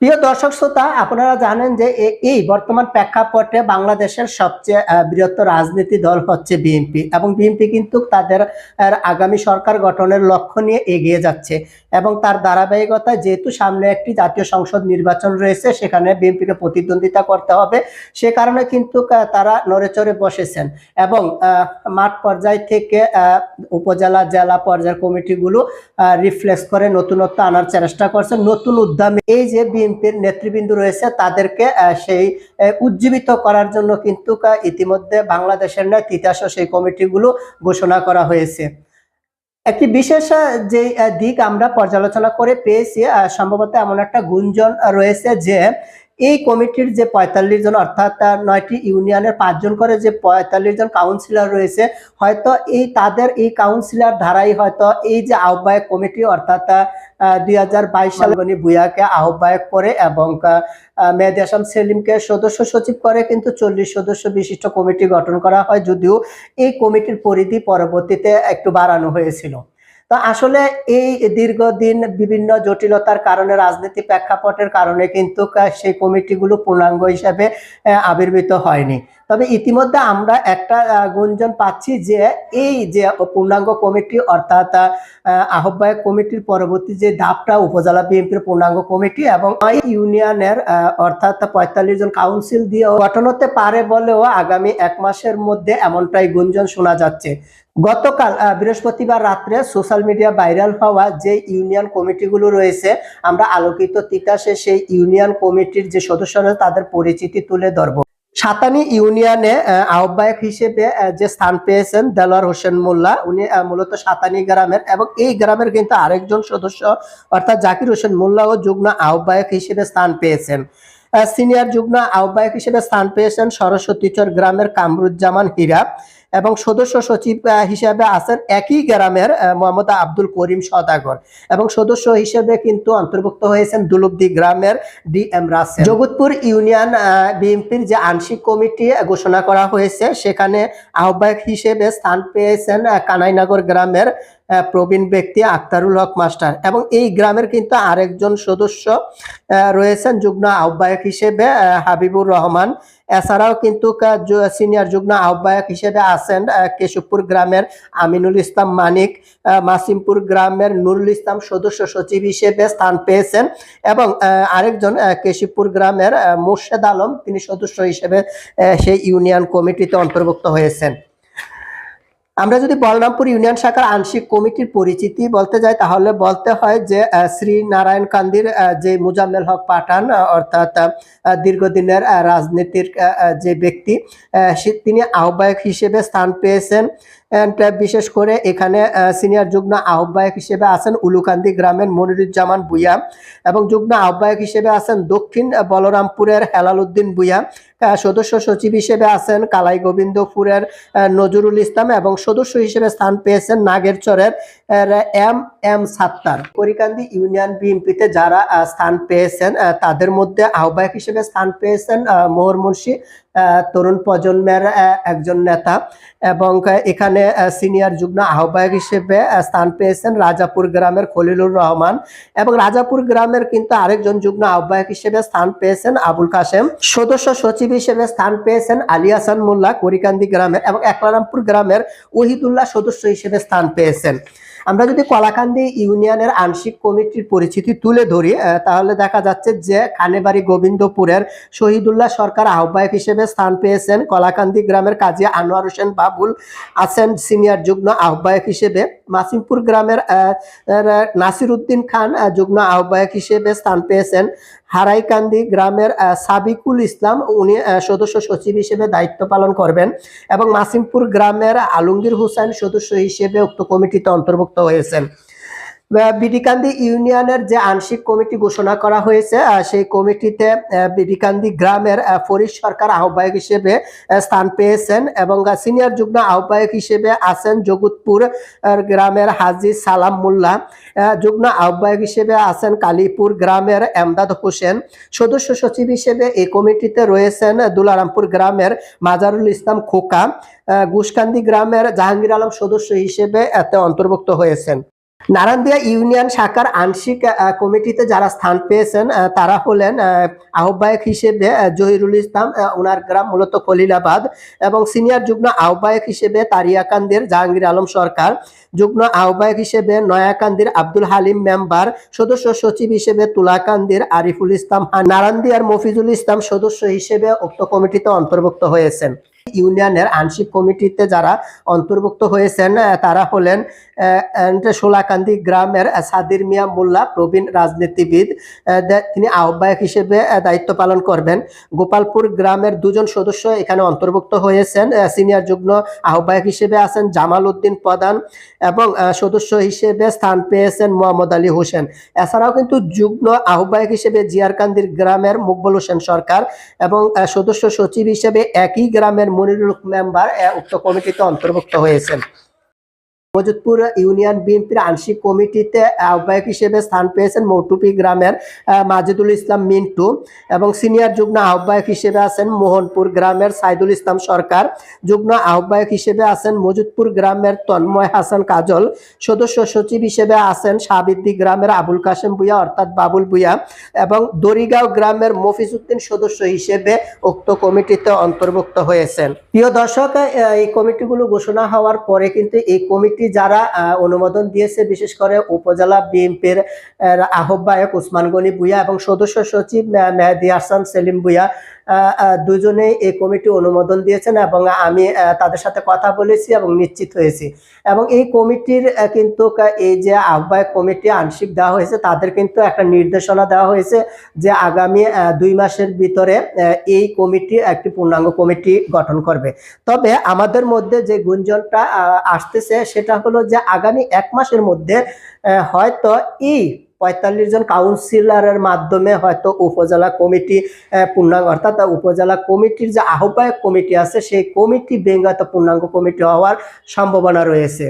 প্রিয় দর্শক শ্রোতা, আপনারা জানেন যে এই বর্তমান প্রেক্ষাপটে বাংলাদেশের সবচেয়ে বৃহত্তর রাজনীতি দল হচ্ছে বিএনপি এবং বিএনপি কিন্তু তাদের আগামী সরকার গঠনের লক্ষ্য নিয়ে এগিয়ে যাচ্ছে এবং তার ধারাবাহিকতা যেহেতু সামনে একটি জাতীয় সংসদ নির্বাচন রয়েছে, সেখানে বিএনপিকে প্রতিদ্বন্দ্বিতা করতে হবে। সে কারণে কিন্তু তারা নড়েচড়ে বসেছেন এবং মাঠ পর্যায় থেকে উপজেলা, জেলা পর্যায়ের কমিটিগুলো রিফ্লেক্স করে নতুনত্ব আনার চেষ্টা করছে, নতুন উদ্যমে। এই যে বিএনপির নেতৃবৃন্দ রয়েছে, তাদেরকে সেই উজ্জীবিত করার জন্য কিন্তু ইতিমধ্যে বাংলাদেশের নয় তিতাস সেই কমিটিগুলো ঘোষণা করা হয়েছে। একটি বিশেষ যে দিক আমরা পর্যালোচনা করে পেয়েছি সম্ভবত এমন একটা গুঞ্জন রয়েছে যে এই কমিটির যে পঁয়তাল্লিশ জন, অর্থাৎ নয়টি ইউনিয়নের পাঁচজন করে যে পঁয়তাল্লিশ জন কাউন্সিলর রয়েছে, হয়তো এই তাদের এই কাউন্সিলর ধারাই হয়তো এই যে আহ্বায়ক কমিটি, অর্থাৎ দুই হাজার বাইশ সালে গনি ভুইয়াকে আহ্বায়ক করে এবং মেহেদি হাসান সেলিমকে সদস্য সচিব করে, কিন্তু চল্লিশ সদস্য বিশিষ্ট কমিটি গঠন করা হয়, যদিও এই কমিটির পরিধি পরবর্তীতে একটু বাড়ানো হয়েছিল। তো আসলে এই দীর্ঘদিন বিভিন্ন জটিলতার কারণে রাজনীতি প্রেক্ষাপটের কারণে কিন্তু সেই কমিটিগুলো পূর্ণাঙ্গ হিসাবে আবির্ভূত হয়নি। তবে ইতিমধ্যে আমরা একটা গুঞ্জন পাচ্ছি যে এই যে পূর্ণাঙ্গ কমিটি অর্থাৎ আহ, আহ্বায়ক কমিটির পরবর্তী যে ধাপটা উপজেলা বিএনপির পূর্ণাঙ্গ কমিটি এবং নয় ইউনিয়নের অর্থাৎ পঁয়তাল্লিশ জন কাউন্সিল দিয়ে গঠন হতে পারে বলেও আগামী এক মাসের মধ্যে এমনটাই গুঞ্জন শোনা যাচ্ছে। গতকাল বৃহস্পতিবার রাত্রে সোশ্যাল মিডিয়া ভাইরাল হওয়া যে ইউনিয়ন কমিটিগুলো রয়েছে, আমরা আলোকিত তিতাসে সেই ইউনিয়ন কমিটির যে সদস্যরা তাদের পরিচিতি তুলে ধরবো। সাতানি ইউনিয়নে আহ্বায়ক হিসেবে যে স্থান পেয়েছেন দেলোয়ার হোসেন মোল্লা, উনি মূলত সাতানি গ্রামের এবং এই গ্রামের কিন্তু আরেকজন সদস্য, অর্থাৎ জাকির হোসেন মোল্লাও যুগ্ম আহ্বায়ক হিসেবে স্থান পেয়েছেন। সিনিয়র যুগ্ম আহ্বায়ক হিসেবে স্থান পেয়েছেন সরস্বতীচর গ্রামের কামরুজ্জামান হীরা। এবং সদস্য সচিব হিসেবে আছেন একই গ্রামের মোহাম্মদ আব্দুল করিম সদাগর। এবং সদস্য হিসেবে কিন্তু অন্তর্ভুক্ত হয়েছেন দুলুবদি গ্রামের D M Rasel. Jagatpur union বিএনপির যে আংশিক কমিটি ঘোষণা করা হয়েছে, সেখানে আহ্বায়ক হিসেবে স্থান পেয়েছেন কানাইনগর গ্রামের প্রবীণ ব্যক্তি আক্তারুল হক মাস্টার। এবং এই গ্রামের কিন্তু আরেকজন সদস্য রয়েছেন যুগ্ম আহ্বায়ক হিসেবে হাবিবুর রহমান। এছাড়াও কিন্তু সিনিয়র যুগ্ম আহ্বায়ক হিসেবে আছেন কেশবপুর গ্রামের আমিনুল ইসলাম মানিক। মাসিমপুর গ্রামের নুরুল ইসলাম সদস্য সচিব হিসেবে স্থান পেয়েছেন। এবং আরেকজন কেশবপুর গ্রামের মোর্শেদ আলম, তিনি সদস্য হিসেবে সেই ইউনিয়ন কমিটিতে অন্তর্ভুক্ত হয়েছেন। আমরা যদি বলরামপুর ইউনিয়ন শাখার আংশিক কমিটির পরিচিতি বলতে যাই, তাহলে বলতে হয় যে শ্রী নারায়ণ কান্দির যে মুজাম্মেল হক পাঠান অর্থাৎ দীর্ঘদিনের রাজনীতির যে ব্যক্তি তিনি আহ্বায়ক হিসেবে স্থান পেয়েছেন। বিশেষ করে এখানে সিনিয়র যুগ্ম আহ্বায়ক হিসেবে আছেন উলুকান্দি গ্রামের মনিরুজ্জামান ভুইয়া এবং যুগ্ম আহ্বায়ক হিসেবে আছেন দক্ষিণ বলরামপুরের হেলাল উদ্দিন ভুইয়া। আহ, সদস্য সচিব হিসেবে আছেন কালাই গোবিন্দপুরের নজরুল ইসলাম এবং সদস্য হিসেবে স্থান পেয়েছেন নাগেরচরের M M Sattar. Karikandi union বিএনপিতে যারা স্থান পেয়েছেন তাদের মধ্যে আহ্বায়ক হিসেবে স্থান পেয়েছেন মোহর মুন্সি তরুণ প্রজন্মের একজন নেতা এবং এখানে সিনিয়র যুগ্ম আহ্বায়ক হিসেবে স্থান পেয়েছেন রাজাপুর গ্রামের খলিলুর রহমান এবং রাজাপুর গ্রামের কিন্তু আরেকজন যুগ্ম আহ্বায়ক হিসেবে স্থান পেয়েছেন আবুল কাশেম। সদস্য সচিব হিসেবে স্থান পেয়েছেন আলী হাসান মোল্লা, করিকান্দি গ্রামের এবং একলারামপুর গ্রামের ওহিদুল্লাহ সদস্য হিসেবে স্থান পেয়েছেন। আমরা যদি কলাকান্দি ইউনিয়নের আংশিক কমিটির পরিচিতি তুলে ধরি তাহলে দেখা যাচ্ছে যে খানেবাড়ি গোবিন্দপুরের শহীদুল্লাহ সরকার আহ্বায়ক হিসেবে স্থান পেয়েছেন কলাকান্দি গ্রামের কাজী আনোয়ার হোসেন বাবুল আছেন সিনিয়র যুগ্ম আহ্বায়ক হিসেবে। মাসিমপুর গ্রামের নাসির উদ্দিন খান যুগ্ম আহ্বায়ক হিসেবে স্থান পেয়েছেন। হারাইকান্দি গ্রামের সাবিকুল ইসলাম, উনি সদস্য সচিব হিসেবে দায়িত্ব পালন করবেন এবং মাসিমপুর গ্রামের আলমগীর হুসাইন সদস্য হিসেবে উক্ত কমিটিতে অন্তর্ভুক্ত হয়েছেন। বিডিকান্দি ইউনিয়নের যে আংশিক কমিটি ঘোষণা করা হয়েছে সেই কমিটিতে বিডিকান্দি গ্রামের ফরিদ সরকার আহ্বায়ক হিসেবে স্থান পেয়েছেন এবং সিনিয়র যুগ্ম আহ্বায়ক হিসেবে আছেন জগৎপুর গ্রামের হাজি সালাম মোল্লা। যুগ্ম আহ্বায়ক হিসেবে আছেন কালীপুর গ্রামের এমদাদ হোসেন। সদস্য সচিব হিসেবে এই কমিটিতে রয়েছেন দুলারামপুর গ্রামের মাজারুল ইসলাম খোকা। গুসকান্দি গ্রামের জাহাঙ্গীর আলম সদস্য হিসেবে এতে অন্তর্ভুক্ত হয়েছেন। নারায়ণদিয়া ইউনিয়ন শাখার আংশিক কমিটিতে যারা স্থান পেয়েছেন তারা হলেন আহ্বায়ক হিসেবে জহিরুল ইসলাম ওনার গ্রাম মূলত খলিলাবাদ এবং সিনিয়র যুগ্ম আহ্বায়ক হিসেবে তারিয়াকান্দির জাহাঙ্গীর আলম সরকার, যুগ্ম আহ্বায়ক হিসেবে নয়াকান্দির আব্দুল হালিম মেম্বার, সদস্য সচিব হিসেবে তুলাকান্দির আরিফুল ইসলাম নারায়ণদিয়ার মফিজুল ইসলাম সদস্য হিসেবে উক্ত কমিটিতে অন্তর্ভুক্ত হয়েছেন। ইউনিয়নের আংশিক কমিটিতে যারা অন্তর্ভুক্ত হয়েছেন তারা হলেন সোলাকান্দি গ্রামের সাদির মিয়া মোল্লা, প্রবীণ রাজনীতিবিদ তিনি আহ্বায়ক হিসেবে দায়িত্ব পালন করবেন। গোপালপুর গ্রামের দুজন সদস্য এখানে অন্তর্ভুক্ত হয়েছেন সিনিয়র যুগ্ম আহ্বায়ক হিসেবে আছেন জামাল উদ্দিন প্রধান এবং সদস্য হিসেবে স্থান পেয়েছেন মোহাম্মদ আলী হোসেন। এছাড়াও কিন্তু যুগ্ম আহ্বায়ক হিসেবে জিয়ারকান্দির গ্রামের মুকবুল হোসেন সরকার এবং সদস্য সচিব হিসেবে একই গ্রামের মনিরুল মেম্বার উক্ত কমিটিতে অন্তর্ভুক্ত হয়েছেন। মজুদপুর ইউনিয়ন বিএনপির আংশিক কমিটিতে আহ্বায়ক হিসেবে স্থান পেয়েছেন মৌটুপি গ্রামের মাজিদুল ইসলাম মিন্টু এবং সিনিয়র যুগ্ম আহ্বায়ক হিসেবে আছেন মোহনপুর গ্রামের সাইদুল ইসলাম সরকার। যুগ্ম আহ্বায়ক হিসেবে আছেন মজুদপুর গ্রামের তন্ময় হাসান কাজল। সদস্য সচিব হিসেবে আছেন সাবিদ্দি গ্রামের আবুল কাশেম ভুইয়া অর্থাৎ বাবুল ভুইয়া এবং দরিগাঁও গ্রামের মফিজউদ্দিন সদস্য হিসেবে উক্ত কমিটিতে অন্তর্ভুক্ত হয়েছেন। প্রিয় দর্শক এই কমিটিগুলো ঘোষণা হওয়ার পরে কিন্তু এই কমিটি যারা আহ, অনুমোদন দিয়েছে বিশেষ করে উপজেলা বিএনপির আহ্বায়ক উসমান গনি ভুইয়া এবং সদস্য সচিব মেহেদি হাসান সেলিম আহ, দুজনেই এই কমিটি অনুমোদন দিয়েছেন এবং আমি তাদের সাথে কথা বলেছি এবং নিশ্চিত হয়েছি। এবং এই কমিটির কিন্তু এই যে আহ্বায়ক কমিটি আংশিক দেওয়া হয়েছে, তাদের কিন্তু একটা নির্দেশনা দেওয়া হয়েছে যে আগামী দুই মাসের ভিতরে এই কমিটি একটি পূর্ণাঙ্গ কমিটি গঠন করবে। তবে আমাদের মধ্যে যে গুঞ্জনটা আসতেছে সেটা হলো যে আগামী এক মাসের মধ্যে হয়তো এই পঁয়তাল্লিশ জন কাউন্সিলরের মাধ্যমে হয়তো উপজেলা কমিটি পূর্ণাঙ্গ, অর্থাৎ উপজেলা কমিটির যে আহ্বায়ক কমিটি আছে, সেই কমিটি বেঙ্গাত পূর্ণাঙ্গ কমিটি হওয়ার সম্ভাবনা রয়েছে।